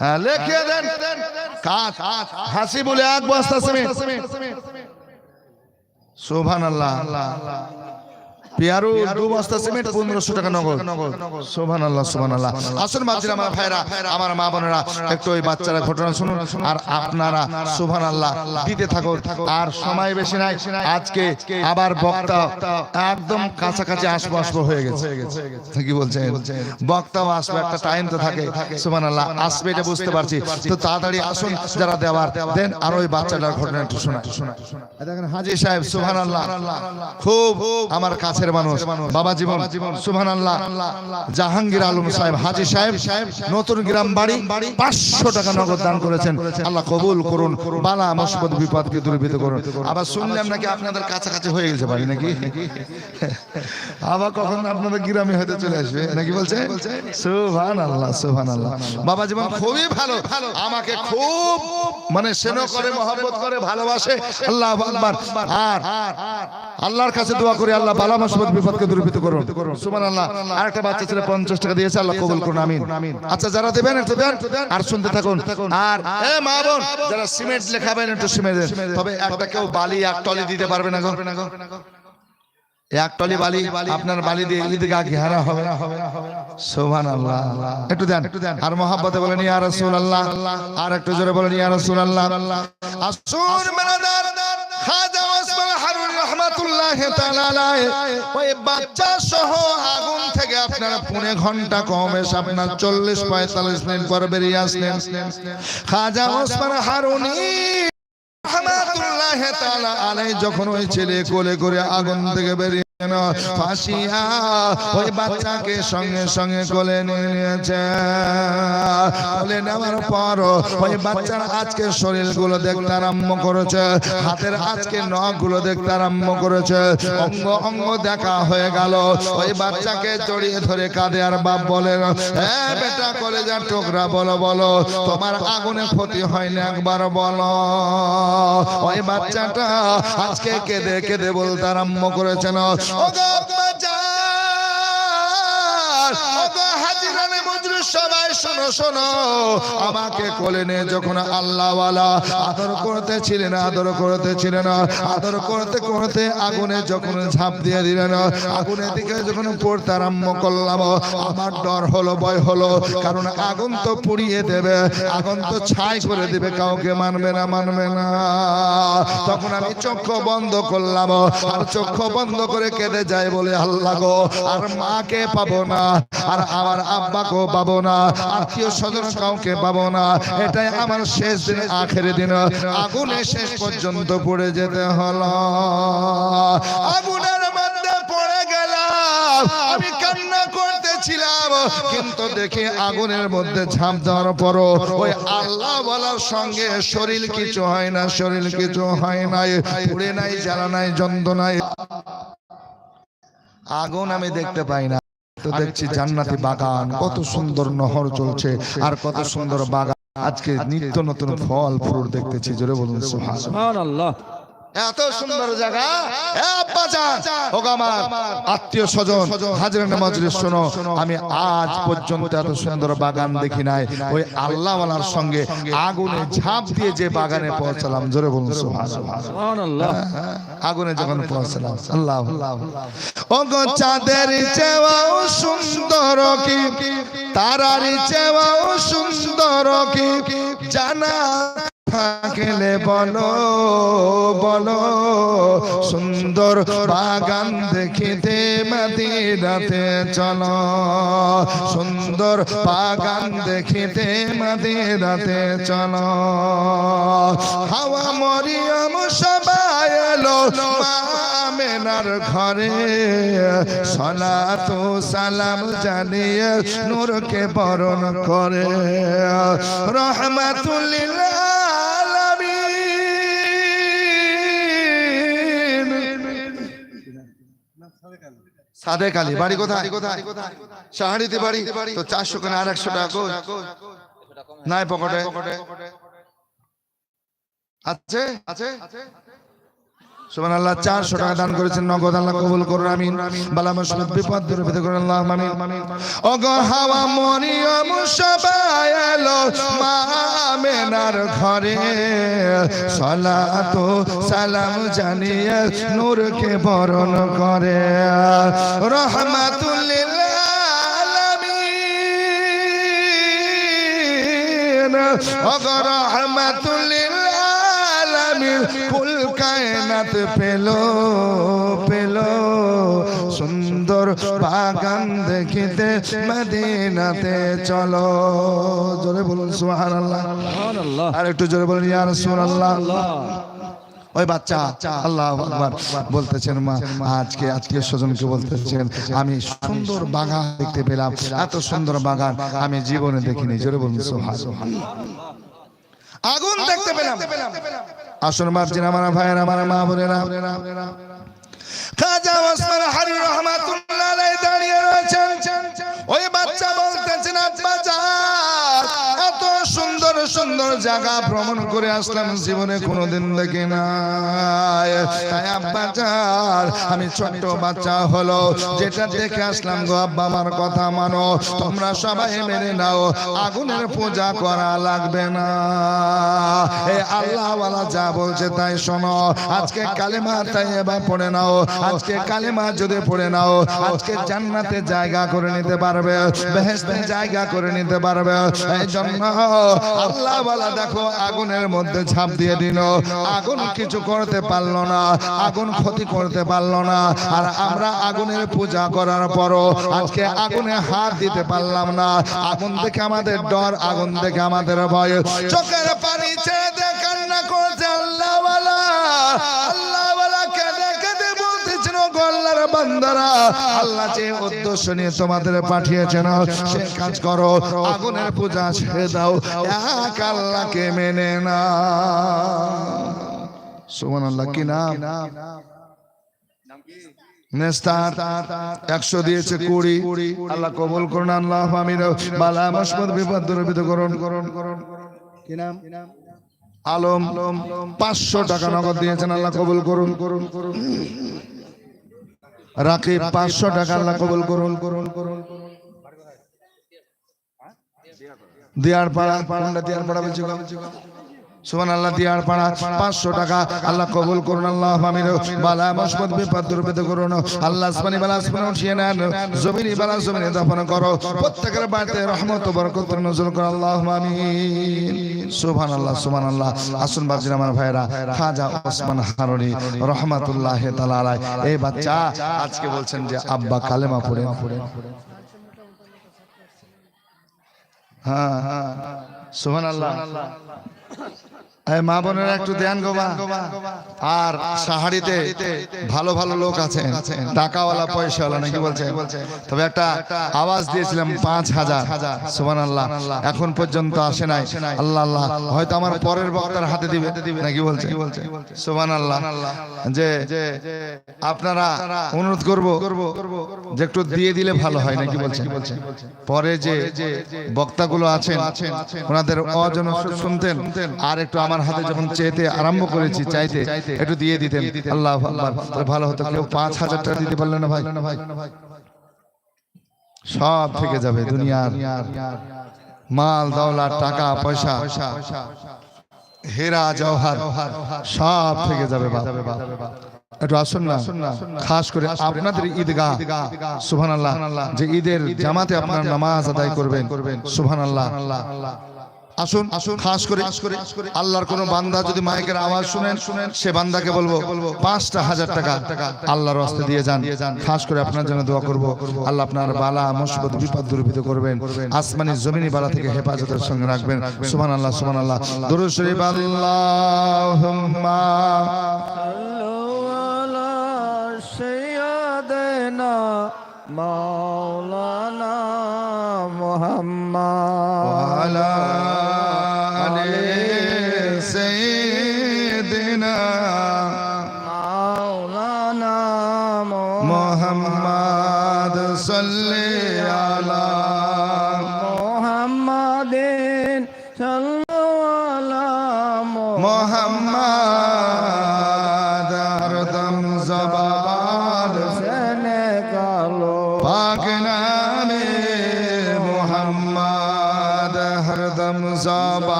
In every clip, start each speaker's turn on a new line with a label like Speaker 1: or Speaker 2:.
Speaker 1: হ্যাঁ লিখে দেন। কাজ। হাসি বলে এক বস্তা সিমেন্ট। সোভান আল্লাহ পিয়ারু দু বস্তা সিমেন্ট পনেরোশো টাকা নগদ। সোভান আল্লাহ সোভান আল্লাহ আসুন বাচ্চারা আমার ভাইরা আমার মা বোনেরা একটু ওই বাচ্চারা ঘটনা শুনুন। আর আপনারা সোভান আল্লাহ দিতে থাকুন। আর সময় বেশি নাই আজকে আবার বক্তা একদম কাছাকাছি আসব আসব হয়ে গেছে। কি বলছেন? বক্তাও আসবে একটা টাইম তো থাকে। সোভান আল্লাহ আসবে এটা বুঝতে পারছি। তো তাড়াতাড়ি আসুন যারা দেওয়ার দেন আর ওই বাচ্চাটার ঘটনা একটু শোনা দেখেন হাজি সাহেব সুহান আল্লাহ খুব আমার কাছের মানুষ বাবা জীবন সুহান আল্লাহ জাহাঙ্গীর আলম সাহেব হাজি সাহেব নতুন গ্রাম বাড়ি পাঁচশো টাকা নগদ দান করেছেন। আল্লাহ কবুল করুন বালা মুসিবত বিপদকে দূরীভূত করুন। আবার শুনলাম নাকি আপনাদের কাছাকাছি হয়ে গেছে বাড়ি নাকি? আবার কখন আপনাদের গ্রামে হয়তো চলে আসবে নাকি বলছে? আল্লাহ আল্লাহ বাবা জীবন খুবই ভালো। আমাকে খুব মানে সেন করে মহব্বত করে ভালোবাসে। আল্লাহ আকবার। আর। আল্লাহর কাছে দোয়া করি আল্লাহ বালা মুসিবত বিপদকে দূরীভূত করুন। সুবহান আল্লাহ আর একটা বাচ্চা ছেলে 50 টাকা দিয়েছে আল্লাহ কবুল করুন আমিন। আচ্ছা যারা দেবেন একটু দেন। আর শুনতে থাকুন। আর এ মা বোন যারা সিমেন্ট লেখাবেন একটু সিমেন্ট দেন। তবে একটা কেউ বালি এক টলি দিতে পারবে না গো। এক টলি বালি আপনার বালি দিয়ে এদিকে গা ঘেরা হবে। না হবে না হবে না। একটু দেন। আর মহাব্বতে বলেন ইয়া রাসূলুল্লাহ। আর একটু জোরে বলেন ইয়া রাসূলুল্লাহ। আসুন মেরাদার খাজা ওসমান রহমাতুল্লাহ ওই বাচ্চা সহ আগুন থেকে আপনারা পুনে ঘণ্টা কম আপনার চল্লিশ পঁয়তাল্লিশ মিনিট পর বেরিয়ে আসলেন। খাজা ওসমান হারুনি রহমাতুল্লাহ তাআলা আলাই যখন ওই ছেলে কোলে করে আগুন থেকে বেরিয়ে ফাঁসিয়া ওই বাচ্চাকে সঙ্গে সঙ্গে কোলে নিয়ে নিয়েছে। কোলে নেওয়ার পর ওই বাচ্চার আজকে দেখতে আরম্ভ করেছে। হাতের আজকে দেখতে আরম্ভ করেছে। অঙ্গ অঙ্গ দেখা হয়ে গেল। ওই বাচ্চাকে জড়িয়ে ধরে কাঁদে আর বাপ বলেন হ্যাঁ বেটা কলেজার টুকরা বলো বলো, তোমার আগুনে ক্ষতি হয়নি একবার, বলো। ওই বাচ্চাটা আজকে কেঁদে কেঁদে বলতে আরম্ভ করেছেন ওগো বাজার, সবাই শোনো শোনো। আমাকে কোলে নিয়ে যখন আল্লাহওয়ালা আদর করতেছিলেন আদর করতেছিলেন আদর করতে করতে আগুনে যখন ঝাঁপ দিয়ে দিলেন, আগুনের দিকে যখন পড়তে আরম্ভ করলাম, আমার ডর হলো, ভয় হলো, কারণ আগুন তো পুড়িয়ে দেবে, আগুন তো ছাই করে দিবে, কাউকে মানবে না মানবে না। তখন আমি চক্ষু বন্ধ করলাম, আর চক্ষু বন্ধ করে কেঁদে যায় বলে, আল্লাহ গো, আর মাকে পাবো না, আর আমার আব্বাকেও পাবো না আত্মীয় স্বজন কাউকে পাবো না এটাই আমার শেষ দিন, আখের দিন। আগুনে শেষ পর্যন্ত পড়ে যেতে হলো। আগুনের মধ্যে পড়ে গেলাম। আমি কান্না করতেছিলাম, কিন্তু দেখি আগুনের মধ্যে ঝাঁপ দেওয়ার পরও ওই আল্লাহ বলার সঙ্গে শরীর কিছু হয় না, শরীর কিছু হয় নাই, পুড়ে নাই, জ্বালা নাই, যন্ত্রণায়। আগুন আমি দেখতে পাই না। তো দেখছি জান্নাতি বাগান কত সুন্দর নহর চলছে আর কত সুন্দর বাগান। আজকে নিত্য নতুন ফল ফুল দেখতেছি জোরে বলুন। সুবহানাল্লাহ।
Speaker 2: সুবহানাল্লাহ।
Speaker 1: এত সুন্দর জায়গা। আমার আত্মীয় স্বজন হাজিরা নামাজের শোনো আমি আজ পর্যন্ত এত সুন্দর বাগান দেখি নাই। ওই আল্লাহ সঙ্গে আগুনে ঝাঁপ দিয়ে যে বাগানে পৌঁছালাম জোরে বলুন সুবহানাল্লাহ।
Speaker 2: সুবহানাল্লাহ।
Speaker 1: আগুনে যখন পৌঁছালাম আল্লাহ ও গো চাঁদের চেওয়াও সুন্দর কি তারার চেওয়াও সুন্দর কি জানা থাকলে বলো বলো, সুন্দর বাগান দেখিতে মাদিরাতে চলো। সুন্দর বাগান দেখিতে মাদিরাতে চলো। হাওয়া মরিয়ম সবাই এলো মেনার ঘরে। সলাতু সালাম জানিয়ে নূরকে বরণ করে। রহমাতুল্লিল সাদেক আলী বাড়ি কোথায়? সাহারিতে বাড়ি। তো চারশো কেন আর একশো টাকা? নাই পকেটে? আছে? আছে? সুবহান আল্লাহ টাকা দান করেছেন, নগদ আল্লাহ কবুল করুন, আমিন। বালা মুসিবত বিপদ দূর করুন আল্লাহ আমিন। ওগো হাওয়া মরিয়ম সবাই এলো মা ঘরে। সালাতো সালাম জানিয়ে নূরকে বরণ করে। রহমাতুল্লিল আলামিন। অগর রহমাতুল্লিল আলামিন কায়নাত পেল পেল। সুন্দর বাগান দেখিতে মদিনাতে চলো। জোরে বলুন সুবহানাল্লাহ।
Speaker 2: সুবহানাল্লাহ।
Speaker 1: আর একটু জোরে বলুন ইয়া রাসূলুল্লাহ। ওই বাচ্চা আল্লাহ আকবার। বলতেছেন মা আজকে আত্মীয় স্বজনকে বলতেছেন আমি সুন্দর বাগান দেখতে পেলাম এত সুন্দর বাগান আমি জীবনে দেখিনি। জোরে বলুন সুবহান আগুন দেখতে পেলাম। আসুন মার্জিন আমার ভাইয়ের, আমার মা বোনেরা। খাজা ওই বাচ্চা বলতেছেন, আব্বা, যা, এত সুন্দর সুন্দর জায়গা ভ্রমণ করে আসলাম, জীবনে কোনোদিন দেখি নাই। তাই আমি ছোট্ট বাচ্চা হলো, যেটা দেখে আসলাম গো আব্বা, আমার কথা মানো। তোমরা সবাই মেনে নাও, আগুনের পূজা করা লাগবে না। এই আল্লাহ ওয়ালা যা বলছে তাই শোনো। আজকে কালেমা তাই এবার পড়ে নাও। আজকে কালেমা যদি পড়ে নাও, আজকে জান্নাতে জায়গা করে নিতে পারবে, বেহেশতে জায়গা করে নিতে পারবে। এই জন্য আল্লাহ ওয়ালা দেখো, আগুনের মধ্যে ঝাঁপ দিয়ে দিল। আগুন কিছু করতে পারল না, আগুন ক্ষতি করতে পারল না। আর আমরা আগুনের পূজা করার পরও আজকে আগুনে হাত দিতে পারলাম না। আগুন দেখে আমাদের ডর, আগুন দেখে আমাদের ভয়। চোখের পানি ছেড়ে কান্না করছে আল্লাহ আল্লাহ আল্লাহর বান্দারা, আল্লাহ যে উদ্দেশ্য নিয়ে তোমাদের পাঠিয়েছেন, সে কাজ করো, আগুনের পূজা ছেড়ে দাও, এক আল্লাহকে মেনে না সুমান আল্লাহ কি নাম? একশো দিয়েছে কুড়ি। আল্লাহ কবুল করুন, আল্লাহ আমির বালা মাসমদ বিপদ দুর্বিধ করুন। করুন করুন কি নাম? আলম, পাঁচশো টাকা নগদ দিয়েছেন, আল্লাহ কবুল করুন করুন করুন। রাকিব পাঁচশো টাকা আল্লাহ কবুল করুন করুন করুন দিয়ার পাড়া কোনটা দিয়ার পাড়া বলছি? আল্লাহ দিয়ার পাড়া, পাঁচশো টাকা। আল্লাহ কবুল করুন, আল্লাহ বালা মসমত বিপদ দুর্বিদ করুন। আল্লাহ আসমানি বালা উঠিয়ে নেন। জমিনি বালা জমিনে দাফন করো। প্রত্যেকের বাড়িতে রহমত বরকত নজর করো, আল্লাহ আমিন আল্লাহ আল্লাহ আসুন বাজির আমার ভাইরা খাজা ওসমান হারুনি রহমাতুল্লাহ এই বাচ্চা আজকে বলছেন যে, আব্বা কালেমা পড়ে। হ্যাঁ হ্যাঁ। সুবহান আল্লাহ মা বোনেরা একটু ধ্যান গোবা আর সাহারিতে ভালো ভালো লোক আছে টাকাওয়ালা পয়সাওয়ালা নাকি বলছে তবে একটা আওয়াজ দিয়েছিলাম পাঁচ হাজার। সুবান আল্লাহ এখন পর্যন্ত আসে নাই। আল্লাহ আল্লাহ। হয়তো আমার পরের বক্তার হাতে দিবে। নাকি বলছে? সুবান আল্লাহ যে আপনারা অনুরোধ করব যে একটু দিয়ে দিলে ভালো হয় নাকি বলছে পরে যে বক্তাগুলো আছেন ওনাদের অজন শুনতেন। আর একটু আমার হাতে যখন চেতে আরম্ভ করেছি চাইতে একটু দিয়ে দিতেন। আল্লাহ ভালো হতো কেউ পাঁচ হাজার টাকা দিতে পারলেন না ভাই? সব থেকে যাবে দুনিয়ার। মাল দৌলা টাকা পয়সা। হেরা জওহার। সব থেকে যাবে একটু আসুন না। খাস করে আপনাদের ঈদগাহ। সুবহান আল্লাহ যে ঈদের জামাতে আপনার নামাজ আদায় করবেন। সুবহান আল্লাহ আসুন আসুন খাস করে আল্লাহর কোন বান্দা যদি মাইকের আওয়াজ শুনেন শুনেন সে বান্দাকে বলব পাঁচটা হাজার টাকা আল্লাহর রাস্তে দিয়ে যান। খাস করে আপনার জন্য দোয়া করব। আল্লাহ আপনার বালা মুসিবত বিপদ দুর্বিত করবেন। আসমানি জমিনি বালা থেকে হেফাজতের সঙ্গে রাখবেন। সুমান আল্লাহ সুমান আল্লাহ দরুদ শরীফ আল্লাহুম্মা। সাইয়্যিদানা মাওলানা মুহাম্মদ। ওয়া আলা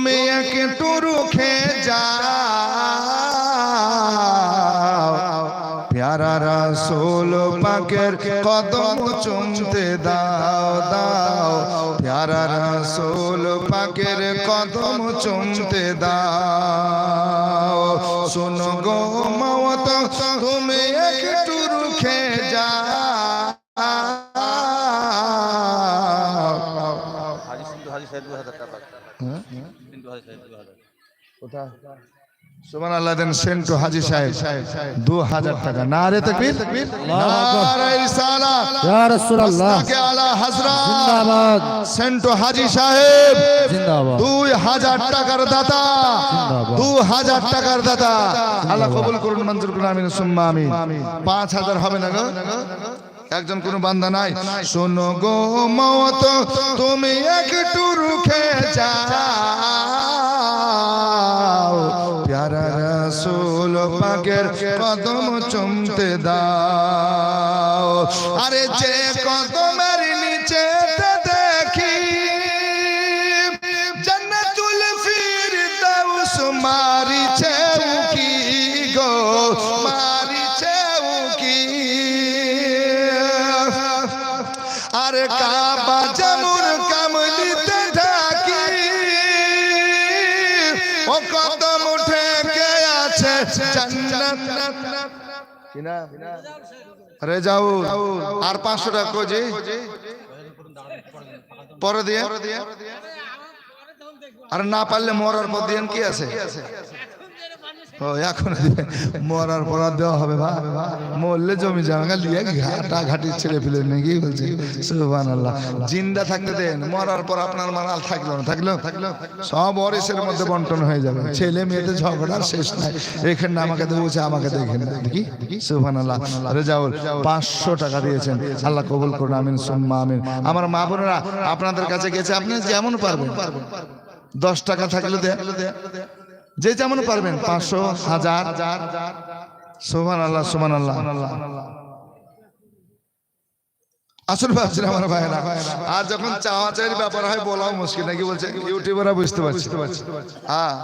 Speaker 1: তুমি একটু রুখে যাও। প্যারা রাসূল পাকের কদম চুমতে দাও দাও। প্যারা রাসূল পাকের কদম চুমতে দাও। শোনো গো মত তুমি
Speaker 3: হাজি সাহেব
Speaker 1: সুমান আল্লাহ দেন সেন্টু হাজি সাহেব। দু হাজার টাকা। না রে তকবীর নারে রিসালাত
Speaker 2: রাসূলুল্লাহ।
Speaker 1: মাসলাকে আলা হযরত
Speaker 2: জিন্দাবাদ।
Speaker 1: সেন্টু হাজি সাহেব। দুই হাজার টাকার দাতা। দু হাজার টাকার দাতা। আল্লাহ কবুল করুন মঞ্জুর করুন আমিন সুম্মা আমিন। পাঁচ হাজার হবে না গো? একজন কোনো বান্দা নাই। শোনো গো মত, তুমি একটু রুখে যাও। প্যারা রাসূল পাকের কদম চমতে দাও। আরে যে কদমের আর পাঁচশো টাকা কোজি? পরে দিয়ে? আর না পারলে মরার পর দিয়ে কি আছে? এখন মরার পর দেওয়া হবে ভা মরলে জমি জায়গা লিয়ে ঘাটা ঘাটি ছেড়ে ফেলে নাকি বলছে? সুবান আল্লাহ জিন্দা থাকতে দেন, মরার পর আপনার মানাল থাকল না, থাকল? থাকল সব অরিসের মধ্যে বন্টন হয়ে যাবে। ছেলে মেয়েদের ঝগড়া শেষ নাই। এখানে আমাকে দেবো আমাকে দেখেন দেখি? সুবান আল্লাহ রেজাউল, পাঁচশো টাকা দিয়েছেন। আল্লাহ কবুল করুন, আমিন, সুম্মা, আমিন। আমার মা বোনেরা, আপনাদের কাছে গেছে, আপনি যেমন পারবেন। দশ টাকা থাকলে দে যে যেমন পারবেন পাঁচশো হাজার। সোমান আল্লাহ সোমান আল্লাহ আসল ভাবছেন আমার ভাইরা আর যখন চাওয়া চাইয়ের ব্যাপার হয় বলাও মুশকিল। নাকি বলছে ইউটিউবাররা বুঝতে পারছি। হ্যাঁ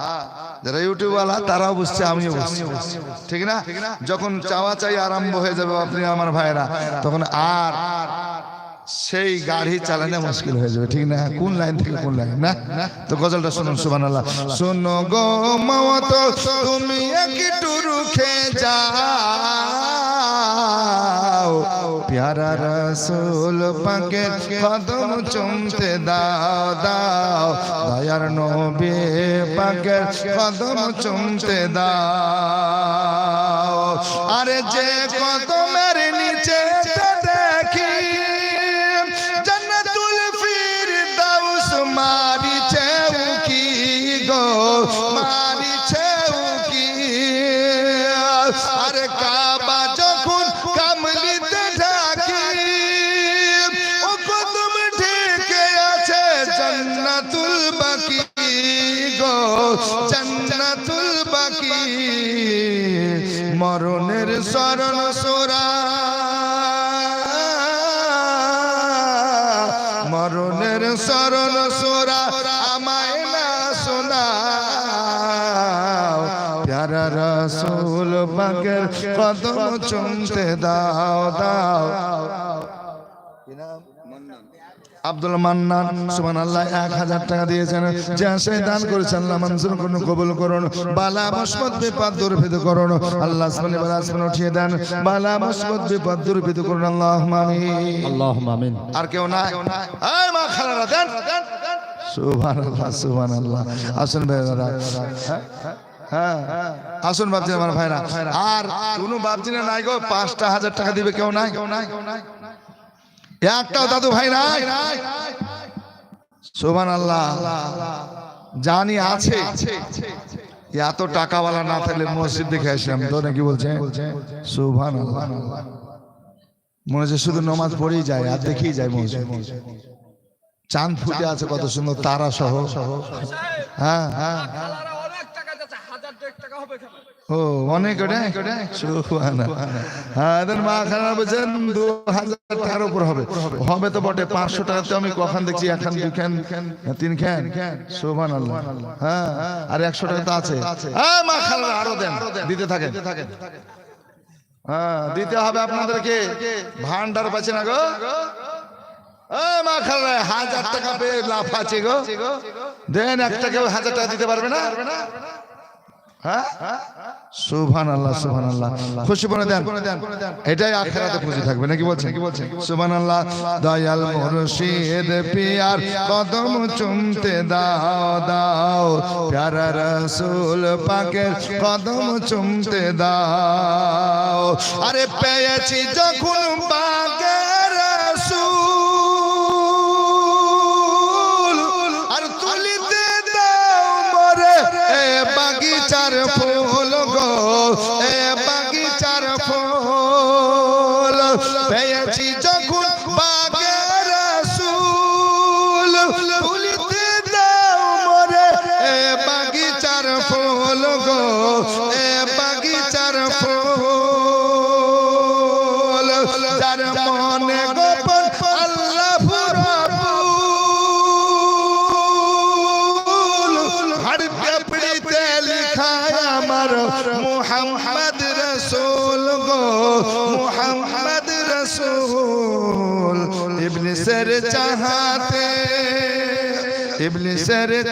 Speaker 1: যারা ইউটিউবওয়ালা তারাও বুঝছে আমিও বুঝছি। ঠিক না? যখন চাওয়া চাই আরম্ভ হয়ে যাবে আপনি আমার ভাইরা তখন আর সেই গাড়ি চালানো মুশকিল হয়ে যাবে ঠিক না? কোন লাইন থেকে কোন লাইন? না? তো গজলটা শুনুন সুবহানাল্লাহ। শোনো গো মত তুমি একটু রুখে যাও। প্যারা রসুল পাকের কদম চুমতে দাও দাও। দয়ার নবী পাকের কদম চুমতে দাও। আরে যে কদমের রসুল বাগের কদম চুমতে দাও দাও। আব্দুল মান্নান। সুমান আল্লাহ এক হাজার টাকা দিয়েছেন। যা সে দান করেছেন আল্লাহ মঞ্জুর করুন কবুল করুন। বালা মুসবত বিপদ দুর্ভিদ করুন। আল্লাহ আসমানে বালা আসমান উঠিয়ে দেন। বালা মুসবত বিপদ দুর্ভিদ করুন আল্লাহ আমিন।
Speaker 2: আল্লাহুম্মা আমিন।
Speaker 1: আর কেউ নাই? এই মা খালারা দেন। সুবহানাল্লাহ সুবহানাল্লাহ। আসুন ভাই দাদা হ্যাঁ। আসুন বাপজি আমার ভাইরা। আর কোনো বাপজি না নাই গো পাঁচটা হাজার টাকা দিবে কেউ নাই। কেউ নাই একটাও দাদু ভাই নাই। সুবহান আল্লাহ জানি আছে। এত টাকাওয়ালা না থাকলে মসজিদ দেখে আসলাম। তো নাকি বলছে? আল্লাহ মনে হচ্ছে শুধু নমাজ পড়েই যায় আর দেখেই যায় মসজিদ। চাঁদ ফুটে আছে কত সুন্দর তারা সহ। হ্যাঁ হ্যাঁ। হ্যাঁ হবে তো বটে, পাঁচশো টাকা আমি কখন দেখছি, এক তিন খান? শোভান হ্যাঁ আর একশো টাকা তো আছে। আরও দেন, দিতে থাকেন। হ্যাঁ দিতে হবে আপনাদেরকে। ভান্ডার পাচ্ছে না গো। মা হাজার টাকা পেয়ে লাভ আছে গো। দেন, একটা কেউ হাজার টাকা দিতে পারবে না? আল্লাহ সুবহান আল্লাহ খুশি বলে দেন? এটাই আখেরাতে খুশি থাকবে নাকি বলছেন? কি বলছেন? সুবহান আল্লাহ দয়াল মুর্শিদ পিয়ার কদম চুমতে দাও দাও। প্যারা রসুল পাকের কদম চুমতে দাও। আরে পেয়েছি যখন পাকের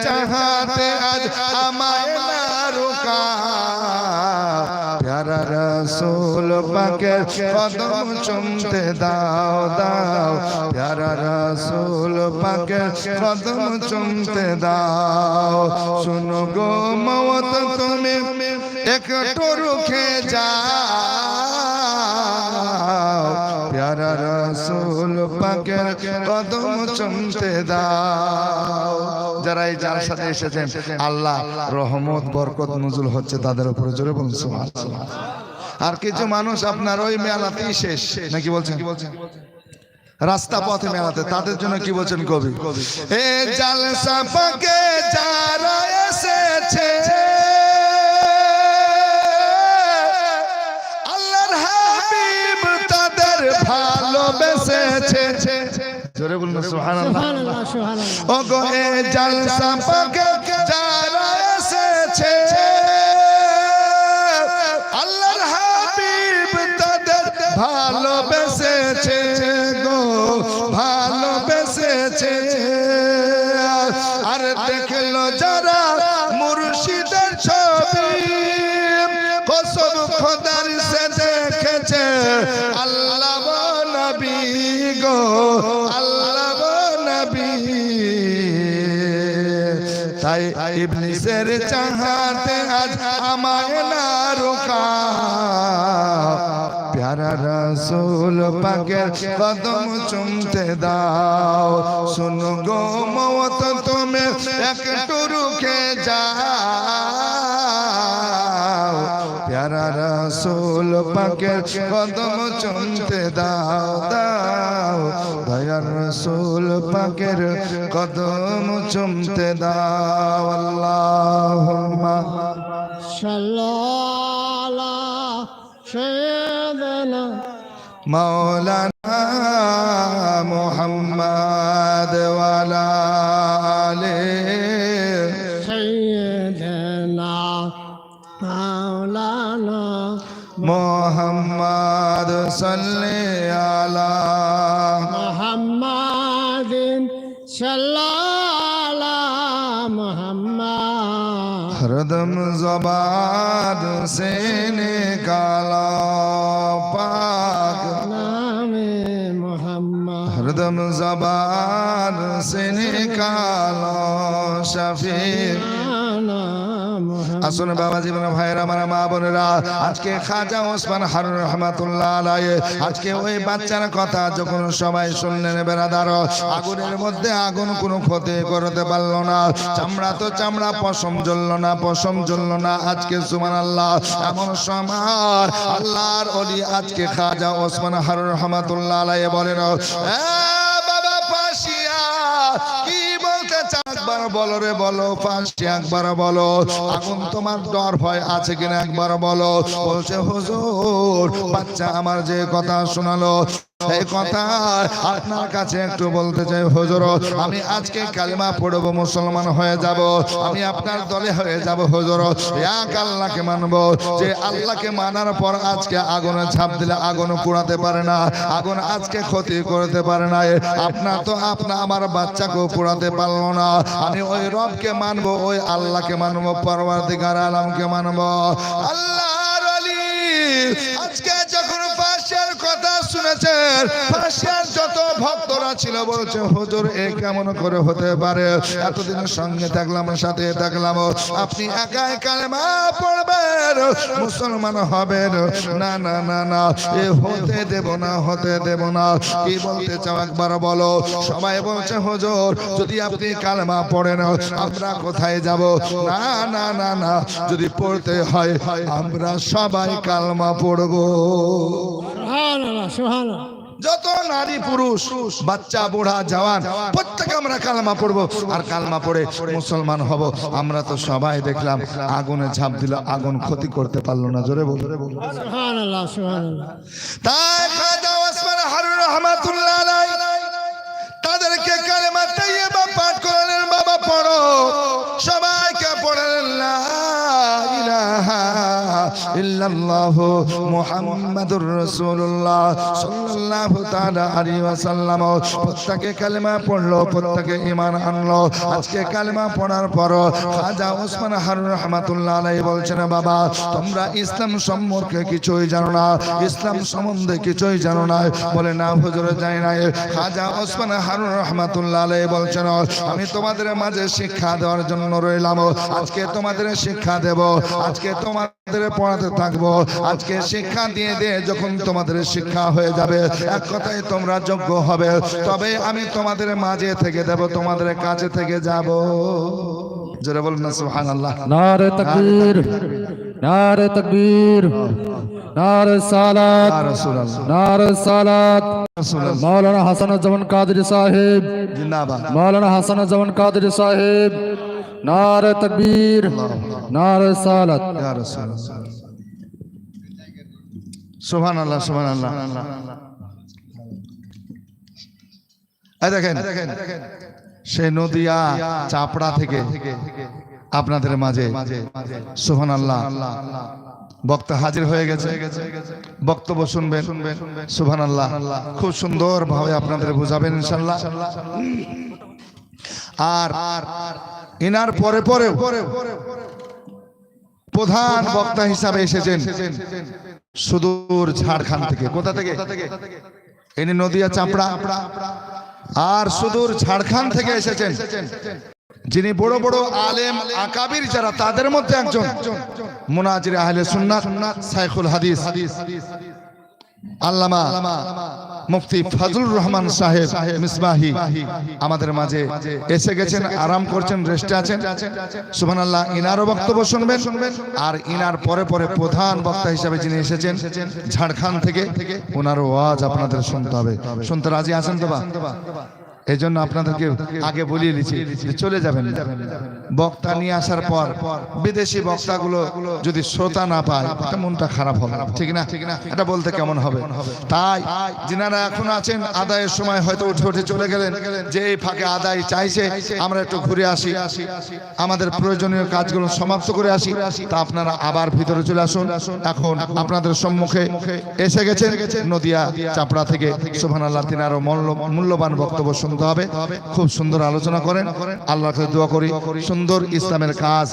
Speaker 1: চাহাতে আজ আমায় না রোকা প্যারা রসুল পাকের কদম চুমতে দাও দাও। প্যারা রসুল পাকের কদম চুমতে দাও। শুনো গো মত তুমি একটু রুখে যাও। প্যারা রসুল পাকের কদম চুমতে দাও। যারা এই যার সাথে এসেছেন, আল্লাহ রহমত, বরকত, নজুল হচ্ছে তাদের উপরে। জোরে বলুন, সুবহানাল্লাহ। আর কিছু মানুষ আপনার ওই মেলাতেই শেষ, নাকি বলছেন কি বলছেন? রাস্তা পথে মেলাতে, তাদের জন্য কি বলছেন কবি? এ জালসা পাকে যারা ভালোবেসেছে। জোরে বলুন সুবহানাল্লাহ।
Speaker 2: সুবহানাল্লাহ সুবহানাল্লাহ।
Speaker 1: ও গো এ জলসা পাকে যারা এসেছে আল্লাহর হাবিব তাদের ভালোবেসেছে। ইবলিসের চাহাতে আজ আমায় না রোকা প্যারা রসুল পাকের কদম চুমতে দাও। শুনো গো মত তুমি একটু রুখে যাও। রাসুল পাকের কদম চুমতে দাও দাও। দয়া রাসুল পাকের কদম চুমতে দাও আল্লাহুম্মা।
Speaker 2: সাল্লাল্লাহু সাইয়্যিদানা মাওলানা
Speaker 1: জবান সে নিকালা পাক।
Speaker 2: নামে মোহাম্মদ।
Speaker 1: হরদম জবান সে
Speaker 2: নিকালা শফিক।
Speaker 1: আসুন বাবা জীবন ভাইয়ের, আমার মা বোনেরা, আজকে খাজা ওসমান হারুন রহমাতুল্লাহ আলাই আজকে ওই বাচ্চার কথা যখন সবাই শুনলেন বেড়াদার আগুনের মধ্যে আগুন কোনো ক্ষতি করতে পারল না, চামড়া তো চামড়া, পশম জ্বলল না, পশম জ্বলল না, আজকে সুমান আল্লাহ এমন সময় আল্লাহর অলি আজকে খাজা ওসমান হারুন রহমাতুল্লাহ আলাই বলেন, "এ বলো রে বলো, পাঁচটি একবার বলো। আগুন তোমার ডর ভয় আছে কিনা একবার বলো। বলছে, হুজুর, বাচ্চা আমার যে কথা শোনালো এই কথা আপনার কাছে একটু বলতে চাই হুজুর আমি আজকে কালিমা পড়ব মুসলমান হয়ে যাব আমি আপনার দলে হয়ে যাব হুজুর। এক আল্লাহকে মানবো যে আল্লাহকে মানার পর আজকে আগুনে ঝাঁপ দিলে আগুন পোড়াতে পারে না আগুন আজকে ক্ষতি করতে পারে না। আপনার তো আপনা আমার বাচ্চাকেও পোড়াতে পারল না। আমি ওই রবকে মানবো ওই আল্লাহকে মানবো পরবর্তীকার আলমকে মানবো। আল্লাহর কথা শুনেছেন পাশের যত ভক্তরা ছিল বলছে, হুজুর, এ কেমন করে হতে পারে? এতদিন সঙ্গে থাকলাম, সাথে থাকলাম। আপনি একাই কালেমা পড়বেন, মুসলমান হবেন। না না না না, এ হতে দেব না, হতে দেব না। কি বলতে চাও একবার বলো? সবাই বলছে, হুজুর, যদি আপনি কালেমা পড়েন, আমরা কোথায় যাব? না না না না, যদি পড়তে হয়, আমরা সবাই কালমা পড়ব।
Speaker 2: সুবহানাল্লাহ সুবহানাল্লাহ।
Speaker 1: যত নারী পুরুষ বাচ্চা বুড়া জওয়ান প্রত্যেকে আমরা কালমা পড়ব। আর কালমা পড়ে মুসলমান হব। আমরা তো সবাই দেখলাম আগুনে ঝাঁপ দিল আগুন ক্ষতি করতে পারল না। জোরে বলো
Speaker 2: সুবহানাল্লাহ সুবহানাল্লাহ।
Speaker 1: তাই ইল্লাল্লাহ মুহাম্মাদুর রাসূলুল্লাহ সাল্লাল্লাহু তাআলা আলাইহি ওয়াসাল্লাম। কালেমা পড়ল ঈমান আনলো। আজকে কালেমা পড়ার পর খাজা ওসমান হারুন আলাইহি বলছেন, বাবা, তোমরা ইসলাম সম্পর্কে কিছুই জানো না, ইসলাম সম্বন্ধে কিছুই জানো না। বলে, না, হুজুর, জানি না। খাজা ওসমান হারুন আলাইহি বলছেন, আমি তোমাদের মাঝে শিক্ষা দেওয়ার জন্য রইলাম। আজকে তোমাদের শিক্ষা দেব। আজকে তোমাদের পড়াতে থাকব। আজকে শিক্ষা দিয়ে দিয়ে যখন তোমাদের শিক্ষা হয়ে যাবে এক কথায় তোমরা যোগ্য হবে। তবে আমি তোমাদের মাঝে থেকে দেব তোমাদের কাছে থেকে যাব। জোরে বলুন না সুবহানাল্লাহ।
Speaker 4: নারে তকবীর নারে তকবীর নারে সালাত
Speaker 1: রাসূলুল্লাহ।
Speaker 4: নারে সালাত।
Speaker 1: রাসূলুল্লাহ।
Speaker 4: মৌলানা হাসান জামান কাদরি সাহেব
Speaker 1: জিন্দাবাদ
Speaker 4: মৌলানা হাসান জামান কাদরি সাহেব নারে তকবীর, নারে সালাত।
Speaker 1: ইয়া রাসূলুল্লাহ সুবহানাল্লাহ সুবহানাল্লাহ। এই দেখেন, সেই নদিয়া চাপড়া থেকে আপনাদের মাঝে সুহান আল্লাহ বক্তা হাজির হয়ে গেছে। বক্তব্য শুনবেন। সুহান আল্লাহ খুব সুন্দর ভাবে আপনাদের বুঝাবেন ইনশাল্লাহ আর ইনার পরে পরে প্রধান বক্তা হিসাবে এসেছেন সুদূর ঝাড়খণ্ড থেকে। কোথা থেকে? ইনি নদিয়া, চাপড়া। আর সুদূর ঝাড়খণ্ড থেকে এসেছেন যিনি বড় বড় আলেম, আকাবির যারা, তাদের মধ্যে একজন মুনাজির আহলে সুন্নাত, সাইখুল হাদিস। আল্লামা মুফতি ফজলুর রহমান সাহেব মিসবাহি আমাদের মাঝে এসে গেছেন, আরাম করছেন, রেস্টে আছেন। সুমান আল্লাহ ইনারও বক্তব্য শুনবেন। আর ইনার পরে পরে প্রধান বক্তা হিসাবে যিনি এসেছেন, ঝাড়খণ্ড থেকে ওনারও ওয়াজ আপনাদের শুনতে হবে। শুনতে রাজি আছেন তো বা? এই জন্য আপনাদেরকে আগে বলিয়ে দিচ্ছি চলে যাবেন বক্তা নিয়ে আসার পর বিদেশি বক্তাগুলো যদি শ্রোতা না পায় মনটা খারাপ হবে। ঠিক না? এটা বলতে কেমন হবে? তাই যিনারা এখন আছেন, আদায়ের সময় হয়তো উঠে উঠে চলে গেলেন। যে এই ফাঁকে আদায় চাইছে, আমরা একটু ঘুরে আসি। আমাদের প্রয়োজনীয় কাজগুলো সমাপ্ত করে আসি। তা আপনারা আবার ভিতরে চলে আসুন। এখন আপনাদের সম্মুখে এসে গেছেন নদিয়া চাপড়া থেকে। সুবহান আল্লাহ তিনারও মূল্য- মূল্যবান বক্তব্য শুনতে হবে, খুব সুন্দর আলোচনা করেন। আল্লাহকে দোয়া করি, সুন্দর ইসলামের কাজ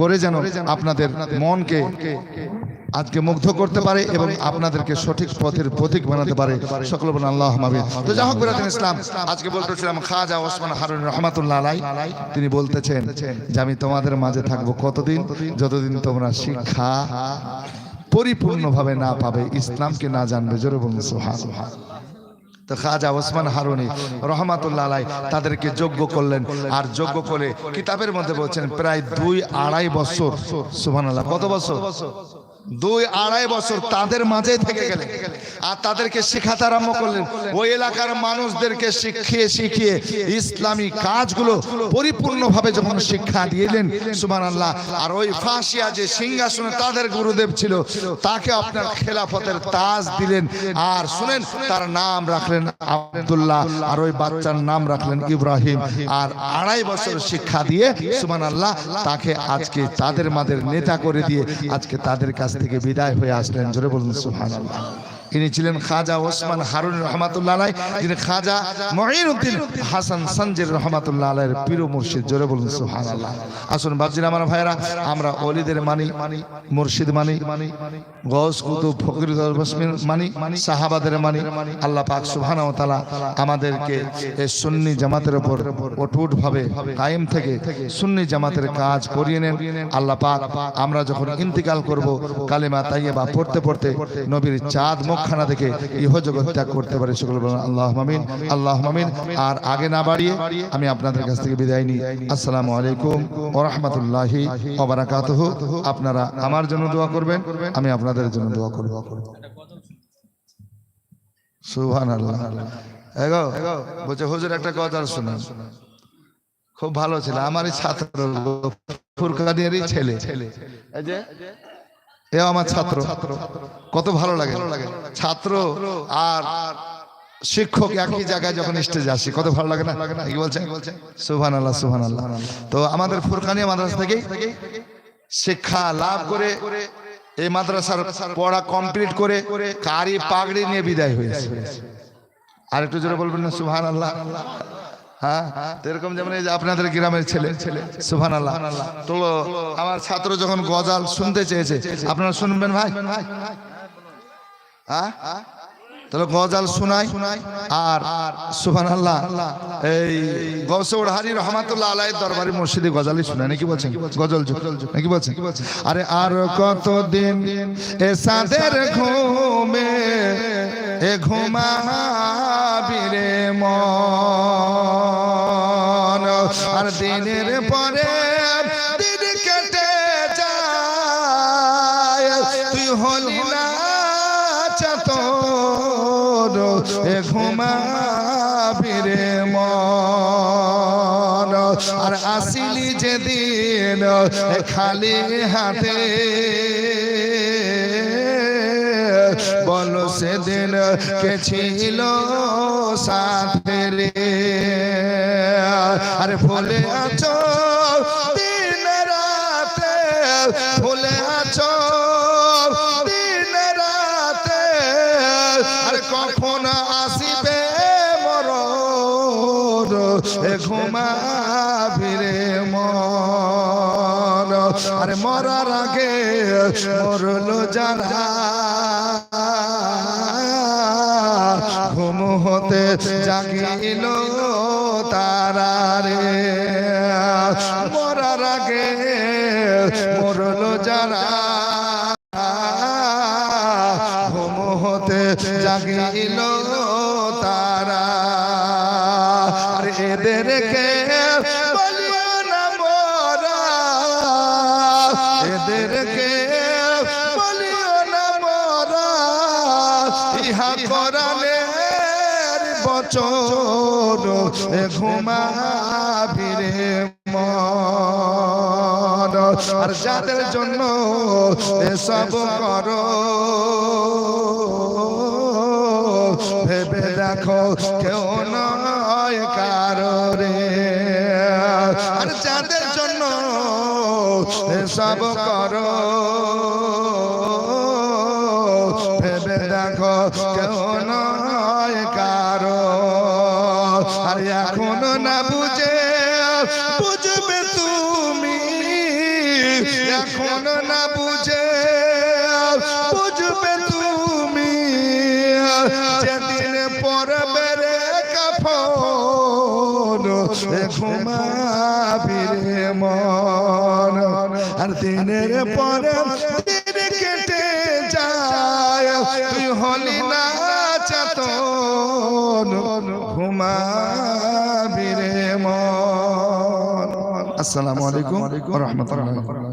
Speaker 1: করে যেন আপনাদের মনকে আজকে মুগ্ধ করতে পারে এবং আপনাদেরকে সঠিক পথের প্রতীক বানাতে পারে। সকল বলেন, আল্লাহ মাবিন তো যাই হোক, বিরাদিন ইসলাম, আজকে বলতেছিলাম খাজা ওসমান হারুন রহমাতুল্লাহ আলাই তিনি বলতেছেন যে আমি তোমাদের মাঝে থাকব কতদিন? যতদিন তোমরা শিক্ষা পরিপূর্ণভাবে না পাবে, ইসলামকে না জানবে, জোরে বলুন সুবহান তো খাজা ওসমান হারুনি রহমাতুল্লাহ আলাই তাদেরকে যোগ্য করলেন। আর যোগ্য করে কিতাবের মধ্যে বলছেন, প্রায় দুই আড়াই বছর, সুবহানাল্লাহ। কত বছর? দুই আড়াই বছর তাদের মাঝে থেকে গেলেন। আর তাদেরকে শেখাতে আরম্ভ করলেন। ওই এলাকার মানুষদেরকে শিখিয়ে শিখিয়ে ইসলামী কাজগুলো পরিপূর্ণভাবে যখন শিক্ষা দিলেন সুমান আল্লাহ আর ওই ফাঁসিয়া যে সিংহাসনে তাদের গুরুদেব ছিল, তাকে আপনার খেলাফতের তাজ দিলেন। আর শুনেন, তার নাম রাখলেন আব্দুল্লাহ, আর ওই বাচ্চার নাম রাখলেন ইব্রাহিম। আর আড়াই বছর শিক্ষা দিয়ে সুমান আল্লাহ তাকে আজকে তাদের মাদের নেতা করে দিয়ে আজকে তাদের কাছ থেকে বিদায় হয়ে আসলেন। জোরে বলুন সুহান আল্লাহ ইনি ছিলেন খাজা ওসমান হারুন রহমাতুল্লাহ আলাই, যিনি খাজা মহিনুদ্দিন হাসান সঞ্জের রহমাতুল্লাহ আলাইয়ের পীর মুর্শিদ, জোরে বলুন সুহান আল্লাহ আসুন বাবজির আমার ভাইরা আমরা অলিদের মানি, মুর্শিদ মানি গস কুতুব ফকির বসমিন মানি, সাহাবাদের মানি, আল্লাহ পাক সুবহানাহু ওয়া তাআলা আমাদেরকে সুন্নি জামাতের উপর অটুট ভাবে কায়েম থেকে সুন্নি জামাতের কাজ করিয়ে নেন। আল্লাহ পাক, আমরা যখন ইন্তিকাল করব, কালেমা তাইয়্যিবা পড়তে পড়তে নবীর চাঁদ মুখখানা দেখে ইহজগৎ ত্যাগ করতে পারে সকল বলুন, আল্লাহ মামিন আল্লাহ মামিন আর আগে না বাড়িয়ে আমি আপনাদের কাছ থেকে বিদায় নিই। আসসালামু আলাইকুম ওয়া রাহমাতুল্লাহি আপনারা আমার জন্য দোয়া করবেন, আমি আপনাদের জন্য দোয়া করব। সুবহানাল্লাহ। এগো, বলছে, হুজুর, একটা গজল শোনান। খুব ভালো ছিল, আমারই ছাত্র ফুরকানিয়ারই ছেলে। এই যে এ আমার ছাত্র। কত ভালো লাগে। ছাত্র আর শিক্ষক একই জায়গায় যখন স্টেজে আসি, কত ভালো লাগে না? কি বলছেন? সুহান আল্লাহ সুহান আল্লাহ তো আমাদের ফুরকানিয়া মাদ্রাসা থেকে শিক্ষা লাভ করে এই মাদ্রাসার পড়া কমপ্লিট করে কারি পাগড়ি নিয়ে বিদায় হয়েছে। আর একটু জোরে বলবেন না? সুহান আল্লাহ হ্যাঁ? এরকম যেমন এই যে আপনাদের গ্রামের ছেলে ছাত্র যখন গজাল শুনতে চেয়েছে, আপনারা শুনবেন ভাই? হ্যাঁ? তাহলে গজাল আর আল্লাহ এই হারি দরবারি মসজিদে গজালি শোনায় নাকি বলছেন? গজল নাকি বলছেন? আরে আর কতদিন এ ঘুমে, এ ঘুমাবি রে মন? আর দিনের পরে দিন কেটে যায়। তুই হলি না চাতর, এ ঘুমাবি রে মন। আর আসিলি যেদিন খালি হাতে, বলো সেদিন কে ছিল সাথে? রে আরে ভুলে আছো, দিন রাতে, ভুলে আছো, দিন রাতে। আরে কখন আসিবে মরণ? এ ঘুমাবি রে মন। আরে মরার আগে মরলো যারা হতে জাগিল তারারে মরার আগে মরল যারা এ ঘুমাবি রে আর যাদের জন্য এসব করো, ভেবে দেখো কেউ নয় কারও রে। আর যাদের জন্য এসব করো, ভেবে দেখো কেউ পরে দিন কেটে যায়। তুই হলি না চাতন ঘুমাবি রে মন। আসসালামু আলাইকুম ওয়া রাহমাতুল্লাহ।